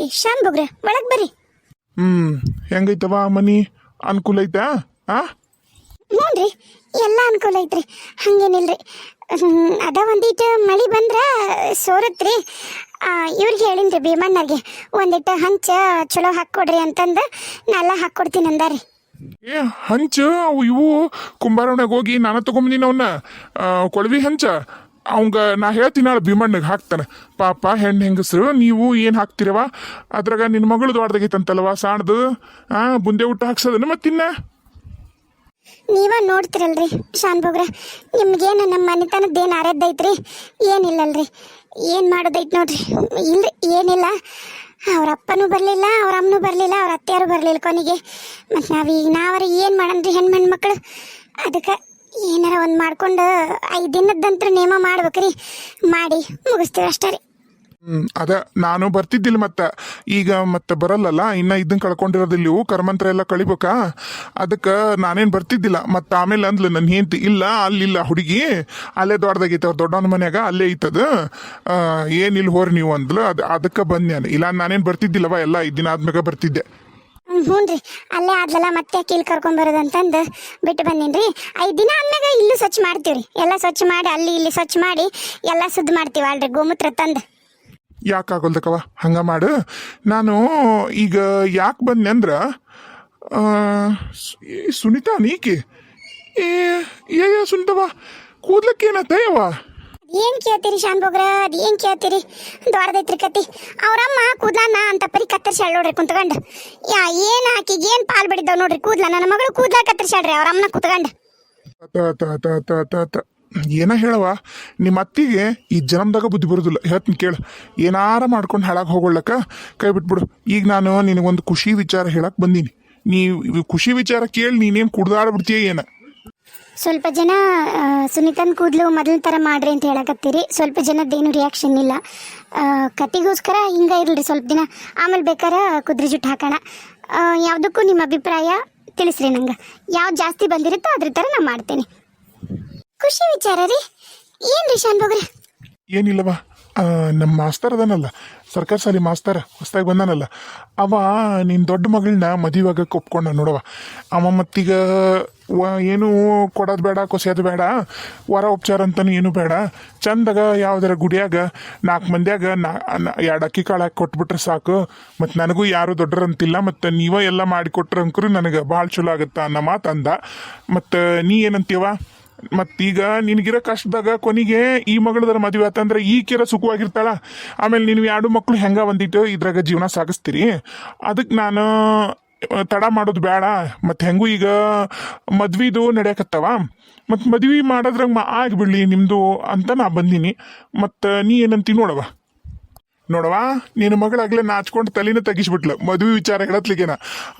ಬರ್ರಿ ಶಾನ್ ಬೊಗ್ರೆ ಒಳಗ್ ಬರ್ರಿ. ಹ್ಮ್ ಹೆಂಗೈತವ ಮನಿ? ಅನುಕೂಲ ಐತಾ? ಆ? ನೋಡ್ರಿ ಎಲ್ಲ ಅನುಕೂಲ ಐತ್ರಿ. ಹಂಗೇನಿಲ್ರಿ. ಹ್ಮ್, ಅದ ಒಂದಿಟ್ಟು ಮಳಿ ಬಂದ್ರ ಸೋರತ್ರಿ. ಇವ್ರಿಗೆ ಹೇಳಿನ್ರಿ ಭೀಮಣ್ಣಗೆ ಒಂದಿಟ್ಟು ಹಂಚ ಚಲೋ ಹಾಕ್ಕೊಡ್ರಿ ಅಂತಂದು ನಾಲ್ಲ ಹಾಕ್ಕೊಡ್ತೀನಿ ಅಂದಾರಿ ಏ ಹಂಚ? ಅವು ಇವು ಕುಂಬಾರವಣೆಗೆ ಹೋಗಿ ನಾನು ತಗೊಂಬಂದಿನ ಅವನ್ನ ಕೊಳವಿ ಹಂಚ? ಅವಂಗ ನಾ ಹೇಳ್ತೀನಲ್ಲ ಭೀಮಣ್ಣಗೆ ಹಾಕ್ತಾನೆ. ಪಾಪ ಹೆಣ್ಣು ಹೆಂಗಸರು, ನೀವು ಏನು ಹಾಕ್ತಿರವ? ಅದ್ರಾಗ ನಿನ್ನ ಮಗಳು ದೊಡ್ಡದಾಗೈತಂತಲ್ವ ಸಾಣದು? ಆ, ಬುಂದೆ ಊಟ ಹಾಕ್ಸೋದನ್ನ ಮತ್ತಿನ್ನ? ನೀವ ನೋಡ್ತಿರಲ್ರಿ ಶಾನ್ ಬೋಗ್ರ, ನಿಮ್ಗೇನು ನಮ್ಮ ಮನೆತನದ ಮನೆತನದ್ದೇನು ಆರದ್ದೈತ್ರಿ ಏನಿಲ್ಲಲ್ರಿ. ಏನು ಮಾಡೋದೈತೆ ನೋಡ್ರಿ. ಇಲ್ರಿ, ಏನಿಲ್ಲ. ಅವ್ರ ಅಪ್ಪನೂ ಬರಲಿಲ್ಲ ಅವ್ರ ಅಮ್ಮನೂ ಬರಲಿಲ್ಲ, ಅವ್ರ ಅತ್ತೆಯಾರು ಬರಲಿಲ್ಲ ಕೊನೆಗೆ. ಮತ್ತು ನಾವೀಗ ನಾವರ ಏನು ಹೆಣ್ಣು ಮಕ್ಕಳು ಅದಕ್ಕೆ ಏನಾರ ಒಂದು ಮಾಡ್ಕೊಂಡು ಐದು ದಿನದಂತ್ರ ನೇಮ ಮಾಡ್ಬೇಕ್ರಿ. ಮಾಡಿ ಮುಗಿಸ್ತೀವಿ ಅಷ್ಟೇ ರೀ. ಅದ ನಾನು ಬರ್ತಿದ್ದಿಲ್ಲ ಮತ್ತ. ಈಗ ಮತ್ತೆ ಬರಲ್ಲಲ್ಲ, ಇನ್ನ ಇದನ್ನ ಕಳ್ಕೊಂಡಿರೋದಿಲ್ಲ ಕರ್ಮಂತ್ರ ಎಲ್ಲ ಕಳಿಬೇಕಾ? ಅದಕ್ಕೆ ನಾನೇನು ಬರ್ತಿದ್ದಿಲ್ಲ. ಮತ್ತೆ ಆಮೇಲೆ ಅಂದ್ಲು ನನ್ನ ಹೆಂಡತಿ ಇಲ್ಲ ಅಲ್ಲಿಲ್ಲ ಹುಡುಗಿ, ಅಲ್ಲೇ ದೊಡ್ಡದಾಗೈತೆ ಅವ್ರ ದೊಡ್ಡವನ ಮನ್ಯಾಗ, ಅಲ್ಲೇ ಐತದ. ಏನಿಲ್ಲ ಹೋರಿ ನೀವು ಅಂದ್ಲು. ಅದು, ಅದಕ್ಕೆ ಬಂದ್ ನಾನು. ಇಲ್ಲ ನಾನೇನು ಬರ್ತಿದ್ದಿಲ್ಲವ, ಎಲ್ಲ ಐದು ದಿನ ಆದ್ಮ್ಯಾಗ ಬರ್ತಿದ್ದೆ. ಹ್ಞೂ ರೀ. ಅಲ್ಲೇ ಆದ್ಲಲ್ಲ ಮತ್ತೆ ಇಲ್ಲಿ ಕರ್ಕೊಂಬರೋದಂತಂದು ಬಿಟ್ಟು ಬಂದೀನಿ ಐದು ದಿನ ಆದ್ಮ್ಯಾಗ ಇಲ್ಲೂ ಸ್ವಚ್ಛ ಮಾಡ್ತೀವಿ ರೀ ಎಲ್ಲ ಸ್ವಚ್ಛ ಮಾಡಿ, ಅಲ್ಲಿ ಇಲ್ಲಿ ಸ್ವಚ್ಛ ಮಾಡಿ ಎಲ್ಲ ಶುದ್ಧ ಮಾಡ್ತೀವಿ ಅಲ್ರಿ ಗೋಮೂತ್ರ ತಂದು. ಯಾಕಾಗಲ್ದಕ್ಕವ? ಹಂಗ ಮಾಡು. ನಾನು ಈಗ ಯಾಕೆ ಬಂದೆ ಅಂದ್ರೆ ಸುನಿತಾ ನೀಕಿ. ಏ ಏ ಸುನಿತವ ಕೂದ್ಲಕ್ಕೇನತ್ತಯ್ಯವ ಏನ್ ಕೇಳ್ತೀರಿ ಶಾನ್ ಬೋಗ್ರ ಅದ್ ಏನ್ ಕೇಳ್ತೀರಿ? ದೊಡ್ಡದೈತ್ರಿ ಕತಿ ಅವ್ರಮ್ಮ ಕೂದ್ಲನ್ನ ಅಂತ ಪರಿ ಕತ್ತರಿಸ್ಯಾಳ ನೋಡ್ರಿ ಕುಂತ್ಕೊಂಡು. ಯಾ, ಏನ್ ಆಕಿಗೆ ಏನ್ ಪಾಲ್ ಬಿಡಿದ್ದಾವ್ ನೋಡ್ರಿ ಕೂದ್ಲ? ನನ್ನ ಮಗಳು ಕೂದ್ಲ ಕತ್ತರಿಸ್ಯಾಳ್ರಿ ಅವ್ರಮ್ಮನ ಕುತ್ಕೊಂಡು. ಏನ ಹೇಳವ ನಿಮ್ಮ ಅತ್ತಿಗೆ ಈ ಜನ್ಮದಾಗ ಬುದ್ಧಿ ಬರೋದಿಲ್ಲ. ಹೇಳ್ತೀನಿ ಕೇಳು. ಏನಾರ ಮಾಡ್ಕೊಂಡು ಹಾಳಾಗಿ ಹೋಗೊಳ್ಳಕ ಕೈ ಬಿಟ್ಬಿಡು. ಈಗ ನಾನು ನಿನಗೊಂದು ಖುಷಿ ವಿಚಾರ ಹೇಳಕ್ ಬಂದೀನಿ. ನೀ, ಖುಷಿ ವಿಚಾರ ಕೇಳಿ ನೀನೇನು ಕುಡ್ದಾಡ್ಬಿಡ್ತೀಯ ಏನ? ಸ್ವಲ್ಪ ಜನ ಸುನಿತನ್ ಕೂದಲು ಮೊದಲ ಥರ ಮಾಡ್ರಿ ಅಂತ ಹೇಳಕತ್ತೀರಿ. ಸ್ವಲ್ಪ ಜನದ್ದೇನು ರಿಯಾಕ್ಷನ್ ಇಲ್ಲ. ಕತಿಗೋಸ್ಕರ ಹಿಂಗೆ ಇರಲಿ, ಸ್ವಲ್ಪ ದಿನ. ಆಮೇಲೆ ಬೇಕಾರ ಕುದುರೆ ಜುಟ್ಟು ಹಾಕೋಣ. ಯಾವುದಕ್ಕೂ ನಿಮ್ಮ ಅಭಿಪ್ರಾಯ ತಿಳಿಸ್ರಿ ನಂಗೆ. ಯಾವ್ದು ಜಾಸ್ತಿ ಬಂದಿರುತ್ತೋ ಅದ್ರ ಥರ ನಾನು ಮಾಡ್ತೀನಿ. ಖುಷಿ ವಿಚಾರ ರೀ. ಏನು ರೀ ಶಾನ್ ಬೊಗ್ರೆ? ಏನಿಲ್ಲವ ನಮ್ಮ ಮಾಸ್ತರ್ ಅದನಲ್ಲ, ಸರ್ಕಾರಿ ಶಾಲೆ ಮಾಸ್ತರ್, ಹೊಸ್ದಾಗಿ ಬಂದಾನಲ್ಲ. ಅವ ನಿನ್ನ ದೊಡ್ಡ ಮಗಳನ್ನ ಮದುವೆಯಾಗಕ್ಕೆ ಒಪ್ಕೊಂಡ ನೋಡವ ಅವ ಮತ್ತೀಗ ವ, ಏನು ಕೊಡೋದು ಬೇಡ, ಕೊಸೆಯೋದು ಬೇಡ, ವರ ಉಪಚಾರ ಅಂತನೂ ಏನು ಬೇಡ. ಚಂದಾಗ ಯಾವ್ದಾರ ಗುಡಿಯಾಗ ನಾಲ್ಕು ಮಂದಿಯಾಗ ನಾ ಎರಡು ಅಕ್ಕಿ ಕಾಳು ಕೊಟ್ಬಿಟ್ರೆ ಸಾಕು. ಮತ್ತು ನನಗೂ ಯಾರು ದೊಡ್ಡರಂತಿಲ್ಲ, ಮತ್ತು ನೀವ ಎಲ್ಲ ಮಾಡಿಕೊಟ್ರೆ ಅಂಕರು ನನಗೆ ಭಾಳ ಚಲೋ ಆಗುತ್ತಾ ಅನ್ನೋ ಮಾತು ಅಂದ. ಮತ್ತು ನೀ ಏನಂತೀವ ಮತ್ತೀಗ ನಿನಗಿರೋ ಕಷ್ಟದಾಗ ಕೊನೆಗೆ ಈ ಮಗಳದರ ಮದುವೆ ಆತಂದ್ರೆ ಈ ಕೆರ ಸುಖವಾಗಿರ್ತಾಳ. ಆಮೇಲೆ ನೀವು ಎರಡು ಮಕ್ಕಳು ಹೆಂಗೆ ಒಂದಿಟ್ಟು ಇದ್ರಾಗ ಜೀವನ ಸಾಗಿಸ್ತೀರಿ. ಅದಕ್ಕೆ ನಾನು ತಡ ಮಾಡೋದು ಬೇಡ ಮತ್ತು ಹೆಂಗೂ ಈಗ ಮದ್ವಿದು ನಡೆಯಕತ್ತವ. ಮತ್ತು ಮದ್ವೆ ಮಾಡೋದ್ರಾಗ ಮಾ ಆಗಿಬಿಡ್ಲಿ ನಿಮ್ಮದು ಅಂತ ನಾ ಬಂದೀನಿ. ಮತ್ತು, ನೀ ಏನಂತೀನಿ ನೋಡವ ನೋಡವ ನಿನ್ನ ಮಗಳಾಗ್ಲೇ ನಾಚ್ಕೊಂಡು ತಲೆನ ತೆಗಿಸ್ಬಿಟ್ಲು ಮದುವೆ ವಿಚಾರ ಹೇಳತ್ಲಿಗೇನ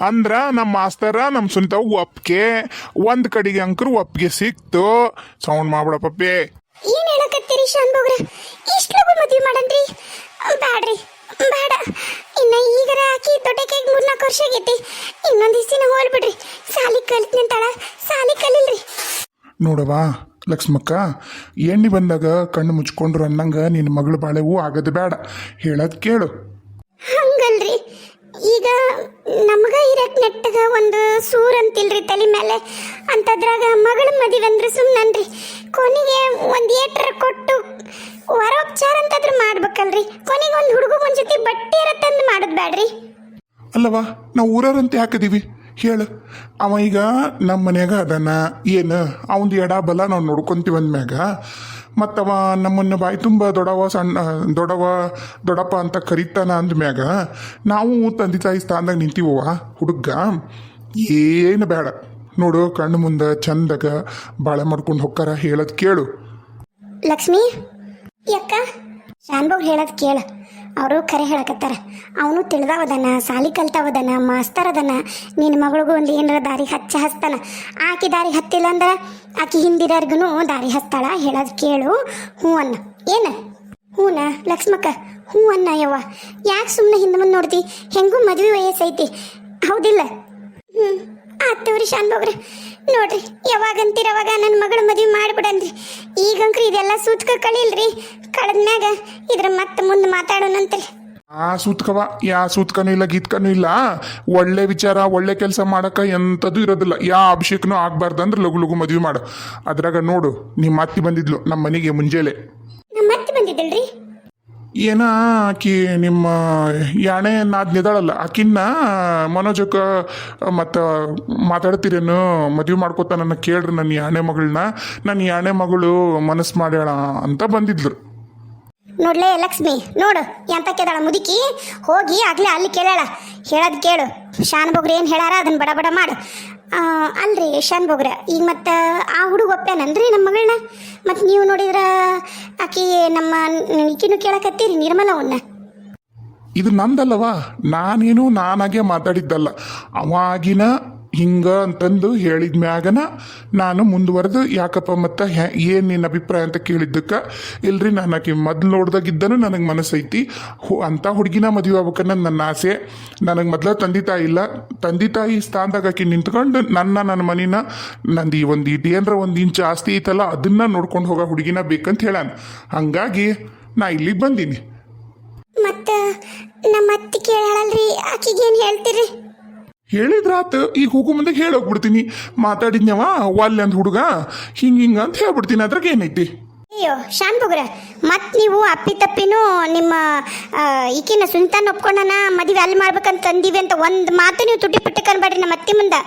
ಅಂದ್ರ ನಮ್ಮ ಮಾಸ್ತರ ನಮ್ಮ ಸುನಿತ ಒಪ್ಪಿಗೆ ಒಂದು ಕಡೆಗೆ ಅಂಕರು ಒಪ್ಪಿಗೆ ಸಿಕ್ತು. ಸೌಂಡ್ ಮಾಡ್ಬಿಡ ಪಪ್ಪೆ. ಏನು ಹೇಳಕತ್ತೀರಿ ಶಾನ್ ಇಷ್ಟು ಮಾಡನ್ರಿ? ಬ್ಯಾಡ್ರಿ. ಬೇಡ. ಇನ್ನ ಈಗರ ಹಾಕಿ ದೊಡ್ಡಕ್ಕಾಗಿ ಮೂರ್ನಾಲ್ಕು ವರ್ಷ ಆಗೈತಿ. ಇನ್ನೊಂದ್ ದಿವ್ಸಿನ ಹೋಲ್ಬಿಡ್ರಿ ಸಾಲಿ ಕಲ್ತ್ ನಿಂತಾಳ. ಸಾಲಿ ಕಲಿಲ್ರಿ. ನೋಡವಾ ಲಕ್ಷ್ಮಕ್ಕ ಎಣ್ಣೆ ಬಂದಾಗ ಕಣ್ಣು ಮುಚ್ಕೊಂಡ್ರು ಅನ್ನಂಗ ನಿನ್ನ ಮಗಳು ಬಾಳೆವು ಆಗದ ಬೇಡ. ಹೇಳದ್ ಕೇಳು. ಹಂಗಲ್ರಿ. ಈಗ ನಮಗ ಇರಕ್ ನೆಟ್ಟಗ ಒಂದು ಸೂರ್ ಅಂತಿಲ್ರಿ ತಲೆ ಮೇಲೆ ಅಂತದ್ರಾಗ ಮಗಳ ಮದುವೆ ಅಂದ್ರೆ ಸುಮ್ಮನನ್ರಿ ಕೊನೆಗೆ ಒಂದು ಏಟ್ರ ಕೊಟ್ಟು ವರೋಪಚಾರ ಅಂತಾದ್ರೂ ಮಾಡ್ಬೇಕಲ್ರಿ. ಕೊನೆಗೆ ಒಂದು ಹುಡುಗ ಒಂದ್ ಜೊತೆ ಬಟ್ಟೆ ತಂದು ಮಾಡೋದು ಬ್ಯಾಡ್ರಿ. ಅಲ್ಲವಾ ನಾವು ಊರರಂತೆ ಹಾಕಿದೀವಿ. ಹೇಳು. ಅವ ಈಗ ನಮ್ಮ ಮನ್ಯಾಗ ಅದಾನ. ಏನು? ಅವಂದು ಎಡ ಬಲ ನಾವು ನೋಡ್ಕೊಂತೀವಿ ಅಂದ್ಮ್ಯಾಗ. ಮತ್ತವ ನಮ್ಮನ್ನ ಬಾಯಿ ತುಂಬ ದೊಡವ ಸಣ್ಣ ದೊಡವ ದೊಡಪ್ಪ ಅಂತ ಕರಿತಾನ ಅಂದ್ಮ್ಯಾಗ. ನಾವು ತಂದೆ ತಾಯಿ ಸ್ಥಾನದಾಗ ನಿಂತೀವವ ಹುಡುಗ. ಏನು ಬೇಡ ನೋಡು ಕಣ್ಣು ಮುಂದೆ ಚಂದಾಗ ಬಾಳೆ ಮಾಡ್ಕೊಂಡು ಹೊಕ್ಕಾರ ಹೇಳದ್ ಕೇಳು. ಲಕ್ಷ್ಮಿ ಯಕ್ಕ ಶಾನ್ಭೋಗ್ ಹೇಳೋದು ಕೇಳ. ಅವರು ಕರೆ ಹೇಳಕತ್ತಾರ. ಅವನು ತಿಳಿದವದನ, ಸಾಲಿ ಕಲ್ತಾವದನ, ಮಾಸ್ತರ್ ಅದನ ನಿನ್ನ ಮಗಳಿಗೂ ಒಂದು ಏನರ ದಾರಿ ಹಚ್ಚ ಹಚ್ತಾನ. ಆಕಿ ದಾರಿ ಹತ್ತಿಲ್ಲ ಅಂದ್ರೆ ಆಕಿ ಹಿಂದಿರೋರ್ಗು ದಾರಿ ಹಚ್ತಾಳ ಹೇಳೋದು ಕೇಳು. ಹ್ಞೂ ಅನ್ನ. ಏನ? ಹೂನ? ಲಕ್ಷ್ಮಕ್ಕ. ಹ್ಞೂ ಅನ್ನ ಯವ್ವ. ಯಾಕೆ ಸುಮ್ಮನೆ ಹಿಂದೆ ಮುಂದೆ ನೋಡ್ತಿ? ಹೆಂಗೂ ಮದುವೆ ವಯಸ್ಸೈತಿ. ಹೌದಿಲ್ಲ? ಹ್ಞೂ ಆತವ್ರಿ ಶಾನ್ಭೋಗ್ರ ನೋಡ್ರಿ ಯಾವಾಗಂತೀರ ಅವಾಗ ನನ್ನ ಮಗಳ ಮದುವೆ ಮಾಡ್ಬಿಡನ್ರಿ. ಈಗಂಕ್ರಿ ಇದೆಲ್ಲ ಸೂತ್ಕ ಕಳಿಲ್ರಿ. ಕಳೆದ್ಮ್ಯಾಗ ಇದ್ರ ಮತ್ತೆ ಮುಂದೆ ಮಾತಾಡೋಣಂತ್ರಿ. ಆ ಸೂತ್ಕವ ಯಾ ಸೂತ್ಕನೂ ಇಲ್ಲ ಗೀತ್ಕನೂ ಇಲ್ಲ. ಒಳ್ಳೆ ವಿಚಾರ ಒಳ್ಳೆ ಕೆಲಸ ಮಾಡಕ ಎಂಥದ್ದು ಇರೋದಿಲ್ಲ. ಯಾ ಅಭಿಷೇಕನೂ ಆಗ್ಬಾರ್ದಂದ್ರೆ ಲಘು ಲಘು ಮದುವೆ ಮಾಡು. ಅದ್ರಾಗ ನೋಡು ನಿಮ್ಮ ಅತ್ತಿ ಬಂದಿದ್ಲು ನಮ್ಮ ಮನೆಗೆ ಮುಂಜಾನೆ. ನಮ್ಮ ಅತ್ತಿ ಬಂದಿದ್ದಲ್ರಿ? ಏನ ಆಕಿ ನಿಮ್ಮ ಯಾಣೆ ನಾದ್ನಿದಾಳಲ್ಲ ಆಕಿನ್ನ ಮನೋಜಕ್ಕ, ಮತ್ತು ಮಾತಾಡ್ತಿರೇನು? ಮದುವೆ ಮಾಡ್ಕೋತ ನನ್ನ ಕೇಳ್ರಿ ನನ್ನ ಯಾಣೆ ಮಗಳನ್ನ. ನನ್ನ ಯಾಣೆ ಮಗಳು ಮನಸ್ಸು ಮಾಡ್ಯಾಳ ಅಂತ ಬಂದಿದ್ಲು ನೋಡ್ಲೇ ಲಕ್ಷ್ಮಿ, ನೋಡು ಎಂತ ಕೇದಾಳ ಮುದುಕಿ? ಹೋಗಿ ಆಗ್ಲೇ ಅಲ್ಲಿ ಕೇಳ್ಯಾಳ. ಹೇಳೋದು ಕೇಳು. ಶಾನ್ ಬೊಗ್ರ ಏನು ಹೇಳಾರ ಅದನ್ನ ಬಡ ಬಡ ಮಾಡು. ಅಲ್ರಿ, ಶಾನ್ ಬೋಗ್ರ. ಈಗ ಮತ್ತು ಆ ಹುಡುಗ ಒಪ್ಪ್ಯಾನನ್ರಿ ನಮ್ಮ ಮಗಳನ್ನ? ಮತ್ತು ನೀವು ನೋಡಿದ್ರ ಆಕಿ ನಮ್ಮ ಈಕಿನೂ ಕೇಳಕತ್ತೀರಿ ನಿರ್ಮಲವನ್ನ ಇದು ನಂದಲ್ಲವಾ? ನಾನೇನು ನಾನಾಗೆ ಮಾತಾಡಿದ್ದಲ್ಲ. ಅವಾಗಿನ ಹಿಂಗ ಅಂತಂದು ಹೇಳಿದ ಮ್ಯಾಗನ ನಾನು ಮುಂದುವರೆದು, ಯಾಕಪ್ಪ ಮತ್ತು ಏನ್ ಏನು ನಿನ್ನ ಅಭಿಪ್ರಾಯ ಅಂತ ಕೇಳಿದ್ದಕ್ಕೆ? ಇಲ್ರಿ, ನಾನು ಆಕೆ ಮೊದ್ಲು ನೋಡ್ದಾಗಿದ್ದನು ನನಗೆ ಮನಸ್ಸೈತಿ ಹು ಅಂಥ ಹುಡುಗಿನ ಮದುವೆ ಆಗ್ಬೇಕನ್ನೋದು ನನ್ನ ಆಸೆ. ನನಗೆ ಮೊದಲ ತಂದೆ ತಾಯಿ ಇಲ್ಲ. ತಂದೆ ತಾಯಿ ಸ್ಥಾನದಾಗ ಆಕೆ ನಿಂತ್ಕೊಂಡು ನನ್ನ ನನ್ನ ಮನಿನ ನಂದು ಈ ಒಂದು ಇಟ್ಟು ಏನರ ಒಂದು ಇಂಚು ಆಸ್ತಿ ಐತಲ್ಲ, ಅದನ್ನ ನೋಡ್ಕೊಂಡು ಹೋಗೋ ಹುಡುಗಿನ ಬೇಕಂತ ಹೇಳಾನ ಹಂಗಾಗಿ ನಾ ಇಲ್ಲಿಗೆ ಬಂದೀನಿ. ಮತ್ತು ನಮ್ಮ ಅತ್ತಿ ಕೇಳಲ್ರಿ ಆಕಿಗೇನು ಹೇಳ್ತೀರಿ? ಹೇಳಿದ್ರಾತ ಈಗ ಹೋಗೋ ಮುಂದೆ ಹೇಳೋಗ್ಬಿಡ್ತೀನಿ. ಮಾತಾಡಿದ್ನವ ವಾಲ್ಯ ಅಂತ ಹುಡುಗ. ಹಿಂಗ ಹಿಂಗ ಅಂತ ಹೇಳ್ಬಿಡ್ತೀನಿ. ಅದ್ರಾಗ ಏನೈತಿ? ಅಯ್ಯೋ ಶಾನ್ ಬೊಗ್ರ ಮತ್ ನೀವು ಅಪ್ಪಿ ತಪ್ಪಿನೂ ನಿಮ್ಮ ಈಕಿನ ಸುಂತಾನ ಒಪ್ಕೊಂಡನ ಮದುವೆ ಅಲ್ಲಿ ಮಾಡ್ಬೇಕಂತ ತಂದೀವಿ ಅಂತ ಒಂದು ಮಾತು ನೀವು ತುಟ್ಟಿ ಪುಟ್ಟಿ ಕನ್ಬೇಡ್ರಿ ನಮ್ಮ ಅತ್ತಿ ಮುಂದೆ.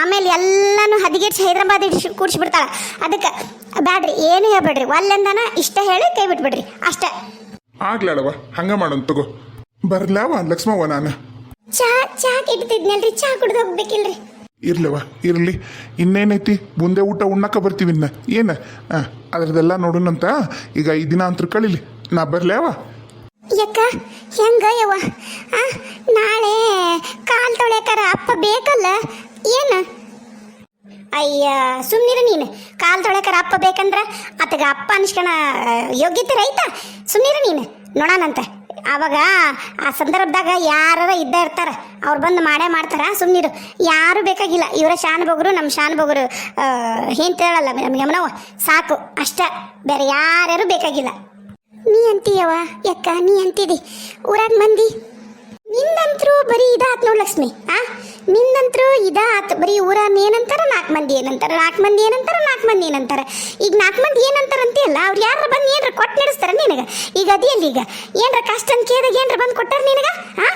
ಆಮೇಲೆ ಎಲ್ಲಾನು ಹದಿಗೆಟ್ಸಿ ಹೈದ್ರಾಬಾದ್ ಇಡ್ಸಿ ಬಿಡ್ತಾಳ ಅದಕ್ಕೆ ಬ್ಯಾಡ್ರಿ ಏನು ಹೇಳ್ಬೇಡ್ರಿ. ಒಲ್ಲಂದನ ಇಷ್ಟ ಹೇಳಿ ಕೈ ಬಿಟ್ಬಿಡ್ರಿ. ಅಷ್ಟೇ. ಆಗ್ಲಾಳವ ಹಂಗ ಮಾಡೋಣ ತಗೋ. ಬರ್ಲಾವ ಲಕ್ಷ್ಮವ್ವ ನಾನು. ಚಾ ಚಾ ಕೆಟ್ಟಿದ್ನಲ್ರಿ ಚಾ ಕುಡ್ದು ಹೋಗ್ಬೇಕಿಲ್ರಿ. ಇರ್ಲವ ಇರ್ಲಿ. ಇನ್ನೇನೈತಿ? ಮುಂದೆ ಊಟ ಉಣ್ಣಕ್ಕ ಬರ್ತೀವಿ ಇನ್ನ. ಏನ? ಆ, ಅದ್ರದ್ದೆಲ್ಲ ನೋಡೋಣಂತ. ಈಗ ಈ ದಿನ ಅಂತೂ ಕಳಿಲಿ. ನಾ ಬರ್ಲೇವ ಯಕ್ಕ ಹೆಂಗ ಯವ್ವ? ಆ ನಾಳೆ ಕಾಲ್ ತೊಳೆಕರ ಅಪ್ಪ ಬೇಕಲ್ಲ? ಏನು? ಅಯ್ಯ ಸುಮ್ನಿರ ನೀನು. ಕಾಲ್ ತೊಳೆಕರ ಅಪ್ಪ ಬೇಕಂದ್ರ ಅತ್ತಗ ಅಪ್ಪ ಅನ್ಸ್ಕಣ ಯೋಗ್ಯತೆ ರೈತ. ಸುಮ್ನಿರ ನೀನು. ನೋಡೋಣಂತ ಅವಾಗ ಆ ಸಂದರ್ಭದಾಗ ಯಾರು ಇದ್ದ ಇರ್ತಾರ, ಅವ್ರು ಬಂದು ಮಾಡೇ ಮಾಡ್ತಾರ ಸುಮ್ಮನಿರು ಯಾರು ಬೇಕಾಗಿಲ್ಲ. ಇವರ ಶಾನ್ ಬೊಗರು ನಮ್ಮ ಶಾನ್ ಬೊಗರು ಹೇಂತೇಳಲ್ಲ ನಮ್ಗೆ ಯಮನವ್ವ. ಸಾಕು, ಅಷ್ಟ. ಬೇರೆ ಯಾರ್ಯಾರು ಬೇಕಾಗಿಲ್ಲ. ನೀ ಅಂತೀಯವ ಯಕ್ಕ, ನೀ ಅಂತಿದಿ. ಊರಾಗ ಮಂದಿ. ನಿಂದಂತ್ರು ಬರೀ ಇದಾತ್ ನೋಡ್ ಲಕ್ಷ್ಮಿ, ಆ? ನಿಂದಂತ್ರು ಇದಾತ್ ಬರೀ ಊರ ಏನಂತಾರ ನಾಲ್ಕು ಮಂದಿ ಏನಂತಾರ ನಾಲ್ಕು ಮಂದಿ ಏನಂತಾರ ನಾಲ್ಕು ಮಂದಿ ಏನಂತಾರ. ಈಗ ನಾಲ್ಕು ಮಂದಿ ಏನಂತಾರ ಅಂತೀಯಲ್ಲ, ಅವ್ರು ಯಾರ ಬಂದು ಏನ್ರ ಕೊಟ್ಟು ನಡೆಸ್ತಾರ ನಿನಗ? ಈಗ ಅದಿಯಲ್ಲಿ ಈಗ, ಏನ್ರ ಕಷ್ಟ ಅಂತ ಕೇಳಿದಾಗ ಏನ್ರ ಬಂದು ಕೊಟ್ಟಾರ ನಿನಗ? ಆ?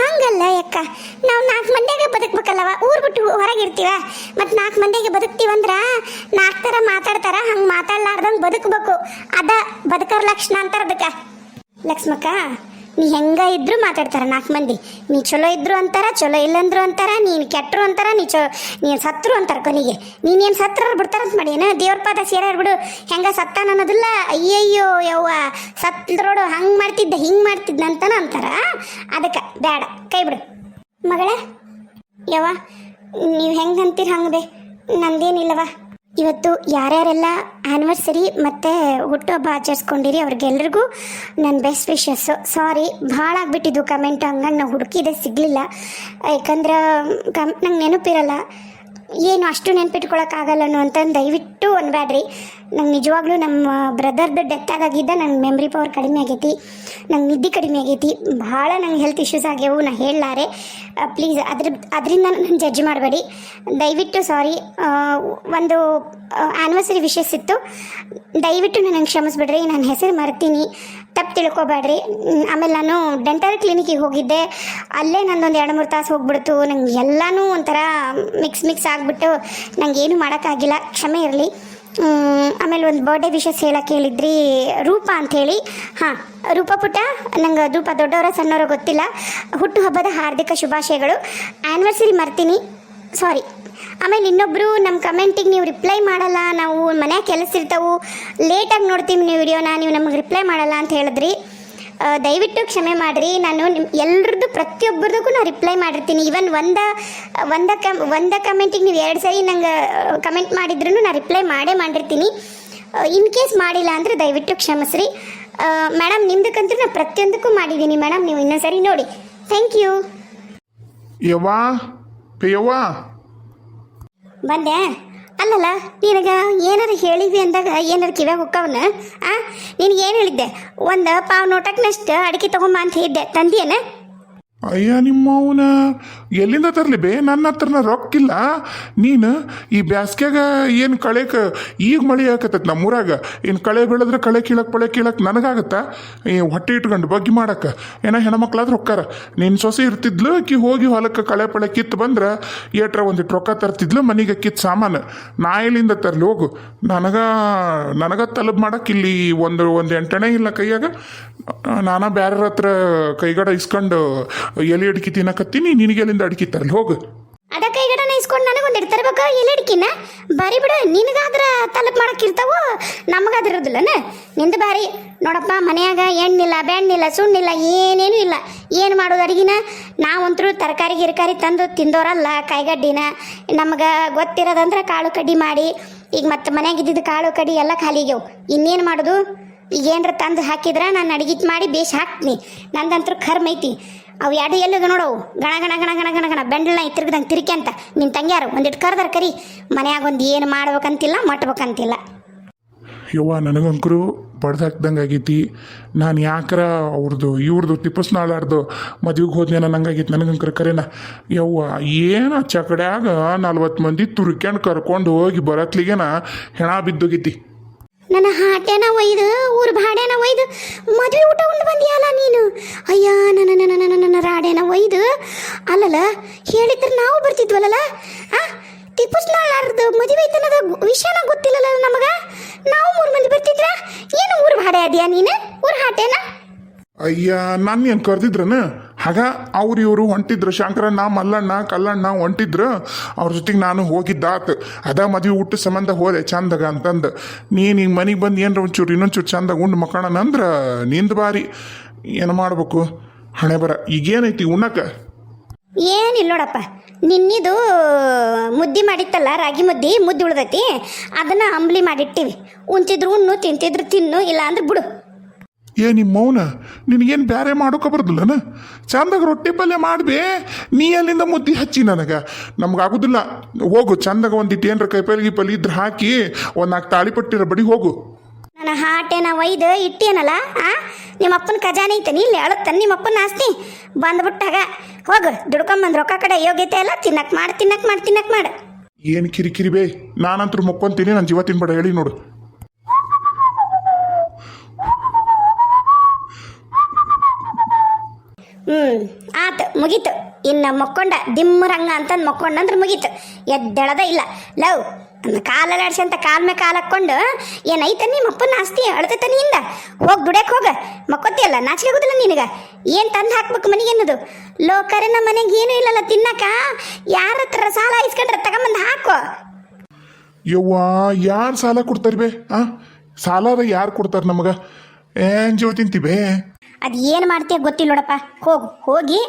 ಹಂಗಲ್ಲ ಯಕ್ಕ, ನಾವು ನಾಲ್ಕು ಮಂದಿಯಾಗೆ ಬದುಕ್ಬೇಕಲ್ಲವ, ಊರ್ ಬಿಟ್ಟು ಹೊರಗಿರ್ತೀವ ಮತ್ತು ನಾಲ್ಕು ಮಂದಿಗೆ ಬದುಕ್ತೀವಂದ್ರ ನಾಲ್ಕು ಥರ ಮಾತಾಡ್ತಾರ, ಹಂಗೆ ಮಾತಾಡ್ಲಾರ್ದಂಗೆ ಬದುಕಬೇಕು. ಅದ ಬದುಕರ ಲಕ್ಷಣ ಅಂತಾರ ಅದಕ್ಕೆ. ಲಕ್ಷ್ಮಕ್ಕ ನೀ ಹೆಂಗ ಇದ್ರು ಮಾತಾಡ್ತಾರ ನಾಲ್ಕು ಮಂದಿ. ನೀ ಚಲೋ ಇದ್ರು ಅಂತಾರ, ಚಲೋ ಇಲ್ಲಂದ್ರು ಅಂತಾರ, ನೀನು ಕೆಟ್ಟರು ಅಂತಾರ, ನೀ ಚೊ, ನೀನು ಸತ್ರು ಅಂತಾರ ಕೊನೆಗೆ. ನೀನೇನು ಸತ್ರ ಬಿಡ್ತಾರಂತ ಮಾಡಿ, ಏನ ದೇವ್ರ ಪಾದ ಬಿಡು. ಹೆಂಗ ಸತ್ತಾನ ಅನ್ನೋದಿಲ್ಲ, ಅಯ್ಯಯ್ಯೋ ಯವ್ವ, ಸತ್ರೋಡು ಹಂಗೆ ಮಾಡ್ತಿದ್ದ, ಹಿಂಗೆ ಮಾಡ್ತಿದ್ದ ಅಂತಾನ ಅಂತಾರ. ಅದಕ್ಕೆ ಬೇಡ ಕೈ ಬಿಡು. ಮಗಳ, ಯವ್ವ, ನೀವು ಹೆಂಗೆ ಅಂತೀರಿ ಹಂಗೆ ನಂದೇನಿಲ್ಲವ ಇವತ್ತು ಯಾರ್ಯಾರೆಲ್ಲ ಆ್ಯನಿವರ್ಸರಿ ಮತ್ತು ಹುಟ್ಟುಹಬ್ಬ ಆಚರಿಸ್ಕೊಂಡಿರಿ ಅವ್ರಿಗೆಲ್ಲರಿಗೂ ನನ್ನ ಬೆಸ್ಟ್ ವಿಶಸ್ಸು ಸಾರಿ ಭಾಳ ಆಗ್ಬಿಟ್ಟಿದ್ದು ಕಮೆಂಟ್ ಹಂಗಾಗಿ ನಾವು ಹುಡುಕಿದೆ ಸಿಗಲಿಲ್ಲ. ಯಾಕಂದ್ರೆ ಕಮ್ ನಂಗೆ ನೆನಪಿರಲ್ಲ. ಏನು ಅಷ್ಟು ನೆನ್ಪಿಟ್ಕೊಳಕ್ಕಾಗಲ್ಲನು ಅಂತಂದು ದಯವಿಟ್ಟು ಅನ್ಬೇಡ್ರಿ ನಂಗೆ ನಿಜವಾಗ್ಲೂ ನಮ್ಮ ಬ್ರದರ್ದು ಡೆತ್ ಆಗಿದ್ದ ನನ್ನ ಮೆಮ್ರಿ ಪವರ್ ಕಡಿಮೆ ಆಗೈತಿ, ನಂಗೆ ನಿದ್ದೆ ಕಡಿಮೆ ಆಗೈತಿ, ಭಾಳ ನಂಗೆ ಹೆಲ್ತ್ ಇಶ್ಯೂಸ್ ಆಗ್ಯಾವು, ನಾ ಹೇಳಲಾರೆ. ಪ್ಲೀಸ್ ಅದ್ರ, ಅದರಿಂದ ನನ್ನ ಜಡ್ಜ್ ಮಾಡಬೇಡಿ. ದಯವಿಟ್ಟು ಸಾರಿ ಒಂದು ಆ್ಯನಿವರ್ಸರಿ ವಿಶೇಷ ಇತ್ತು. ದಯವಿಟ್ಟು ನನಗೆ ಕ್ಷಮಿಸ್ಬಿಡ್ರಿ ನನ್ನ ಹೆಸರು ಮರ್ತೀನಿ, ತಪ್ಪು ತಿಳ್ಕೊಬೇಡ್ರಿ. ಆಮೇಲೆ ನಾನು ಡೆಂಟಲ್ ಕ್ಲಿನಿಕಿಗೆ ಹೋಗಿದ್ದೆ. ಅಲ್ಲೇ ನಂದೊಂದು ಎರಡು ಮೂರು ತಾಸು ಹೋಗ್ಬಿಡ್ತು. ನಂಗೆ ಎಲ್ಲನೂ ಒಂಥರ ಮಿಕ್ಸ್ ಮಿಕ್ಸ್ ಆಗಿಬಿಟ್ಟು ನಂಗೆ ಏನು ಮಾಡೋಕ್ಕಾಗಿಲ್ಲ. ಕ್ಷಮೆ ಇರಲಿ. ಆಮೇಲೆ ಒಂದು ಬರ್ಡೇ ವಿಶಸ್ ಹೇಳಕ್ಕೆ ಹೇಳಿದ್ರಿ, ರೂಪ ಅಂಥೇಳಿ ಹಾಂ, ರೂಪ ಪುಟ್ಟ, ನಂಗೆ ರೂಪ ದೊಡ್ಡವರ ಸಣ್ಣವರ ಗೊತ್ತಿಲ್ಲ. ಹುಟ್ಟುಹಬ್ಬದ ಹಾರ್ದಿಕ ಶುಭಾಶಯಗಳು. ಆ್ಯನಿವರ್ಸರಿ ಮರ್ತೀನಿ. ಸಾರಿ ಆಮೇಲೆ ಇನ್ನೊಬ್ಬರು ನಮ್ಮ ಕಮೆಂಟಿಗೆ ನೀವು ರಿಪ್ಲೈ ಮಾಡಲ್ಲ, ನಾವು ಮನೆ ಕೆಲಸ ಇರ್ತಾವು. ಲೇಟಾಗಿ ನೋಡ್ತೀವಿ ನೀವು ವಿಡಿಯೋನ ನೀವು ನಮಗೆ ರಿಪ್ಲೈ ಮಾಡಲ್ಲ ಅಂತ ಹೇಳಿದ್ರಿ. ದಯವಿಟ್ಟು ಕ್ಷಮೆ ಮಾಡಿರಿ. ನಾನು ನಿಮ್ಮ ಎಲ್ರದ್ದು ಪ್ರತಿಯೊಬ್ಬರದಕ್ಕೂ ನಾನು ರಿಪ್ಲೈ ಮಾಡಿರ್ತೀನಿ. ಈವನ್ ಒಂದ ಒಂದ ಕಮ್ ಒಂದ ಕಮೆಂಟಿಗೆ ನೀವು ಎರಡು ಸರಿ ನಂಗೆ ಕಮೆಂಟ್ ಮಾಡಿದ್ರು ನಾನು ರಿಪ್ಲೈ ಮಾಡೇ ಮಾಡಿರ್ತೀನಿ. ಇನ್ ಕೇಸ್ ಮಾಡಿಲ್ಲ ಅಂದರೆ ದಯವಿಟ್ಟು ಕ್ಷಮಿಸ್ರಿ. ಮೇಡಮ್ ನಿಮ್ದಕ್ಕಂತೂ ನಾನು ಪ್ರತಿಯೊಂದಕ್ಕೂ ಮಾಡಿದ್ದೀನಿ. ಮೇಡಮ್ ನೀವು ಇನ್ನೊಂದು ಸರಿ ನೋಡಿ. ಥ್ಯಾಂಕ್ ಯು ಯವ್ವಾ ಪೇಯವ್ವ. ಬಂದೆ. ಅಲ್ಲಲ್ಲ, ನಿನಗ ಏನಾರು ಹೇಳಿದ್ವಿ ಅಂದಾಗ ಏನಾರು ಕಿವ್ಯಾಗ ಹೊಕ್ಕವನ? ಆ ನಿನಗೇನು ಹೇಳಿದ್ದೆ? ಒಂದು ಪಾವ್ ನೋಟಕ್ನಷ್ಟು ಅಡಿಕೆ ತಗೊಂಬ ಅಂತ ಹೇಳಿದ್ದೆ. ತಂದಿಯೇನ? ಅಯ್ಯ ನಿಮ್ಮ ಅವನ ಎಲ್ಲಿಂದ ತರಲಿ ಬೇ? ನನ್ನ ಹತ್ರನ ರೊಕ್ಕಿಲ್ಲ. ನೀನು ಈ ಬ್ಯಾಸ್ಗೆಗ ಏನು ಕಳೆಕ ಈಗ ಮಳೆ ಆಕತ್ತೈತೆ ನಮ್ಮೂರಾಗ ಏನು ಕಳೆ ಬೆಳೆದ್ರೆ ಕಳೆ ಕೀಳಕ್ ಪಳೆ ಕೀಳಕ್ ನನಗಾಗತ್ತಾ? ಈ ಹೊಟ್ಟೆ ಇಟ್ಕೊಂಡು ಬಗ್ಗಿ ಮಾಡಕ್ಕೆ ಏನೋ ಹೆಣ್ಮಕ್ಳಾದ್ರೆ ರೊಕ್ಕಾರ ನಿನ್ನ ಸೊಸೆ ಇರ್ತಿದ್ಲು ಅಕ್ಕಿ ಹೋಗಿ ಹೊಲಕ್ಕೆ ಕಳೆ ಪಳೆ ಕಿತ್ತು ಬಂದ್ರೆ ಏಟ್ರ ಒಂದಿಟ್ಟು ರೊಕ್ಕ ತರ್ತಿದ್ಲು, ಮನೆಗೆ ಕಿತ್ತು ಸಾಮಾನು. ನಾ ಎಲ್ಲಿಂದ ತರಲಿ ಹೋಗು. ನನಗ ನನಗ ತಲುಪು ಮಾಡಕ್ಕೆ ಇಲ್ಲಿ ಒಂದು ಒಂದು ಎಂಟಣೆ ಇಲ್ಲ ಕೈಯಾಗ. ನಾನಾ ಬ್ಯಾರ ಹತ್ರ ಕೈಗಡ ಇಸ್ಕೊಂಡು, ಎಲೆ ಅಡಿಕೆ ತಿನ್ನಕತ್ತೀನಿ ನಿನಗೆ ಎಲ್ಲಿಂದ ಅಡಿಕೆ ತರಲಿ, ಹೋಗು. ಅದ ಕೈಗಡನ ಇಸ್ಕೊಂಡು ನನಗೆ ಒಂದು ತರ್ಬೇಕು ಎಲ್ಲಿ ಅಡಿಕಿನ? ಬಾರಿ ಬಿಡು, ನಿನಗಾದ್ರ ತಲುಪ್ ಮಾಡಕ್ ಇರ್ತಾವ? ನಮಗಾದ್ರ ಇರೋದಿಲ್ಲನ? ನಿಂದು ಬಾರಿ. ನೋಡಪ್ಪ, ಮನ್ಯಾಗ ಎಣ್ಣಿಲ್ಲ, ಬೆಣ್ಣಿಲ್ಲ, ಸುಣ್ಣಿಲ್ಲ, ಏನೇನು ಇಲ್ಲ. ಏನು ಮಾಡೋದು ಅಡಿಗಿನ? ನಾವಂತರೂ ತರಕಾರಿ, ಗಿರ್ಕಾರಿ ತಂದು ತಿಂದೋರಲ್ಲ ಕೈಗಡ್ಡಿನ ನಮ್ಗೆ ಗೊತ್ತಿರೋದಂದ್ರೆ ಕಾಳು ಕಡ್ಡಿ ಮಾಡಿ. ಈಗ ಮತ್ತೆ ಮನ್ಯಾಗ ಇದ್ದಿದ್ದು ಕಾಳು ಕಡ್ಡಿ ಎಲ್ಲ ಖಾಲಿಗೆವು ಇನ್ನೇನು ಮಾಡೋದು? ಏನರ ತಂದು ಹಾಕಿದ್ರೆ ನಾನು ಅಡಿಗಿತ್ ಮಾಡಿ ಬೇಷ್ ಹಾಕ್ತೀನಿ ನಂದಂತರ ಕರ್ಮ ಐತಿ. ಅವು ಎರಡು ಎಲ್ಲಿಗೆ ನೋಡವು? ಗಣ ಗಣ ಗಣ ಗಣ ಗಣ ಗಣ ಬೆಂಡಲ್ನ ತಿರ್ಗದಂಗೆ ತಿರುಗಿ ಅಂತ. ನಿನ್ನ ತಂಗ್ಯಾರು ಒಂದಿಟ್ಟು ಕರ್ದಾರ ಕರಿ. ಮನ್ಯಾಗ ಒಂದು ಏನು ಮಾಡ್ಬೇಕಂತಿಲ್ಲ, ಮಟ್ಬೇಕಂತಿಲ್ಲ. ಯವ್ವ, ನನಗಂಕರು ಬಡ್ದಾಕ್ದಂಗೆ ಆಗೈತಿ. ನಾನು ಯಾಕರ ಅವ್ರದ್ದು ಇವ್ರದ್ದು ತಿಪ್ಪಸ್ನಾಳಾರ್ದು ಮದ್ವೆಗೆ ಹೋದ್ನೇನ ನಂಗಾಗೈತಿ ನನಗಂಕರ ಕರೆನ, ಯವ್ವ, ಏನು ಚಕಡ್ಯಾಗ ನಲ್ವತ್ತು ಮಂದಿ ತುರ್ಕ್ಯಂಡು ಕರ್ಕೊಂಡು ಹೋಗಿ ಬರತ್ಲಿಗೆನ ಹೆಣ ಬಿದ್ದೋಗೈತಿ ನನ್ನ ಹಾಟೆನ ಒಯ್ದು, ಊರ ಭಾಡ್ಯಾನ ಒಯ್ದು, ಮದುವೆ ಊಟ ಉಂಡು ಬಂದಿಯಲ್ಲ ನೀನು? ಅಯ್ಯ, ನನ್ನ ನನ್ನ ನನ್ನ ನನ್ನ ರಾಡ್ಯಾನ ಒಯ್ದು, ಅಲ್ಲಲ್ಲ, ಹೇಳಿದ್ರೆ ನಾವು ಬರ್ತಿದ್ವಲ್ಲಲ್ಲ? ಆ ಟಿಪ್ಪಸ್ನಾಳಾರ್ದು ಮದುವೆ ಐತನದ ವಿಷಯನ ಗೊತ್ತಿಲ್ಲಲ್ಲ ನಮಗೆ? ನಾವು ಮೂರು ಮಂದಿ ಬರ್ತಿದ್ರ, ಏನು ಊರು ಭಾಡೆ ಅದೆಯಾ ನೀನು? ಊರು ಹಾಟೇನ ಅಯ್ಯ, ನಾನು ಏನು ಕರೆದಿದ್ರನ? ಆಗ ಅವ್ರು ಇವರು ಹೊಂಟಿದ್ರು. ಶಂಕರಣ್ಣ, ಮಲ್ಲಣ್ಣ, ಕಲ್ಲಣ್ಣ ಹೊಂಟಿದ್ರು. ಅವ್ರ ಜೊತೆಗೆ ನಾನು ಹೋಗಿದ್ದಾತ. ಅದ ಮದುವೆ ಊಟ ಸಂಬಂಧ ಹೋದೆ ಚಂದಗ ಅಂತಂದು. ನೀನು ಈಗ ಮನೆಗೆ ಬಂದು ಏನರ ಒಂಚೂರು ಇನ್ನೊಂಚೂರು ಚಂದ ಉಂಡು ಮಕ್ಕಳನಂದ್ರೆ ನಿಂದು ಬಾರಿ. ಏನು ಮಾಡ್ಬೇಕು? ಹಣೆ ಬರ. ಈಗೇನೈತಿ ಉಣ್ಣಕ್ಕೆ ಏನಿಲ್ಲ ನೋಡಪ್ಪ. ನಿನ್ನಿದು ಮುದ್ದಿ ಮಾಡಿತ್ತಲ್ಲ, ರಾಗಿ ಮುದ್ದಿ ಮುದ್ದಿ ಉಳ್ದೈತಿ ಅದನ್ನ ಅಂಬ್ಲಿ ಮಾಡಿಟ್ಟಿವಿ. ಉಂಚಿದ್ರು ಉಣ್ಣು, ತಿಂತಿದ್ರು ತಿನ್ನು ಇಲ್ಲ ಅಂದ್ರೆ ಬಿಡು. ಏ ನಿಮ್ಮ ಮೌನ ನಿನಗೇನು ಬೇರೆ ಮಾಡೋಕೆ ಬರೋದಿಲ್ಲನ? ಚಂದಾಗ ರೊಟ್ಟಿ ಪಲ್ಯ ಮಾಡ್ಬೇ ನೀ ಅಲ್ಲಿಂದ ಮುದ್ದಿ ಹಚ್ಚಿ ನನಗೆ. ನಮ್ಗೆ ಆಗೋದಿಲ್ಲ ಹೋಗು ಚಂದಾಗ ಒಂದಿಟ್ಟು ಏನರ ಕೈಪಲ್ಯ ಪಲ್ಯ ಇದ್ರೆ ಹಾಕಿ ಒಂದು ನಾಲ್ಕು ತಾಳಿ ಪಟ್ಟಿರ ಬಡಿ ಹೋಗು. ನನ್ನ ಹಾಟೇನ ಒಯ್ದು ಇಟ್ಟೇನಲ್ಲ ಆ? ನಿಮ್ಮ ಅಪ್ಪನ ಖಜಾನೆ ಐತನಿ ಇಲ್ಲಿ ಅಳತ್ತನ ನಿಮ್ಮ ಅಪ್ಪನ ಆಸ್ತಿ. ಬಂದ್ಬಿಟ್ಟಾಗ ಹೋಗು ದುಡ್ಕೊಂಬಂದ್ ರೊಕ್ಕ ಕಡೆ ಯೋಗ್ಯತೆ ಎಲ್ಲ ತಿನ್ನಕ್ ಮಾಡಿ ತಿನ್ನಕ್ ಮಾಡಿ ತಿನ್ನಕ್ ಮಾಡು. ಏನು ಕಿರಿಕಿರಿ ಬೇ? ನಾನಂತರೂ ಮಕ್ಕೊಂತೀನಿ ನನ್ನ ಜೀವ ತಿನ್ಬೇಡ ಹೇಳಿ ನೋಡು. ಹ್ಮ್. ಆತು ಮುಗೀತು. ಇನ್ನು ಮಕ್ಕೊಂಡ ದಿಮ್ಮರಂಗ ಅಂತಂದು ಮಕ್ಕೊಂಡಂದ್ರೆ ಮುಗೀತು. ಎದ್ದೆಳದ ಇಲ್ಲ. ಲವ್ ಕಾಲಲ್ಲಿ ಆಡ್ಸಂತ ಕಾಲ್ ಮೇಲೆ ಕಾಲು ಹಾಕ್ಕೊಂಡು ಏನೈತ ನಿಮ್ಮ ಅಪ್ಪನ ಆಸ್ತಿ ಅಳತೈತ ನಿಂದ ಹೋಗಿ ದುಡ್ಯಕ್ಕೆ ಹೋಗ. ಮಕ್ಕೋತಿಯಲ್ಲ ನಾಚಿಕೆ ಆಗೋದಿಲ್ಲ ನಿನಗೆ? ಏನು ತಂದು ಹಾಕ್ಬೇಕು ಮನೆಗೆ ಅನ್ನೋದು? ಲೋಕರೆ ನಮ್ಮ ಮನೆಗೆ ಏನೂ ಇಲ್ಲಲ್ಲ ತಿನ್ನಕ ಯಾರ ಹತ್ರ ಸಾಲ ಇಸ್ಕೊಂಡ್ರೆ ತಗೊಂಬಂದು ಹಾಕು. ಯವ್ವಾ ಯಾರು ಸಾಲ ಕೊಡ್ತಾರೆ ಬೇ? ಆ? ಸಾಲದ ಯಾರು ಕೊಡ್ತಾರೆ ನಮಗೆ? ಏನ್ ಜೀವ ತಿಂತಿ ಬೇ? ಅದು ಏನು ಮಾಡ್ತೀಯ ಗೊತ್ತಿಲ್ಲ ನೋಡಪ್ಪ. ಹೋಗು. ಹೋಗಿ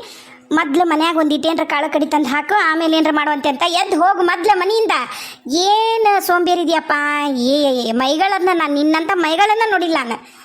ಮೊದ್ಲು ಮನ್ಯಾಗ ಒಂದಿಟ್ಟು ಏನ್ರ ಕಾಳು ಕಡಿ ತಂದು ಹಾಕು, ಆಮೇಲೆ ಏನರ ಮಾಡುವಂತೆ ಅಂತ ಎದ್ದು ಹೋಗು ಮೊದ್ಲು ಮನೆಯಿಂದ. ಏನು ಸೋಂಬೇರಿದೆಯಪ್ಪ. ಏ ಮೈಗಳನ್ನ ನಾನು ನಿನ್ನಂಥ ಮೈಗಳನ್ನ ನೋಡಿಲ್ಲ ನಾನು.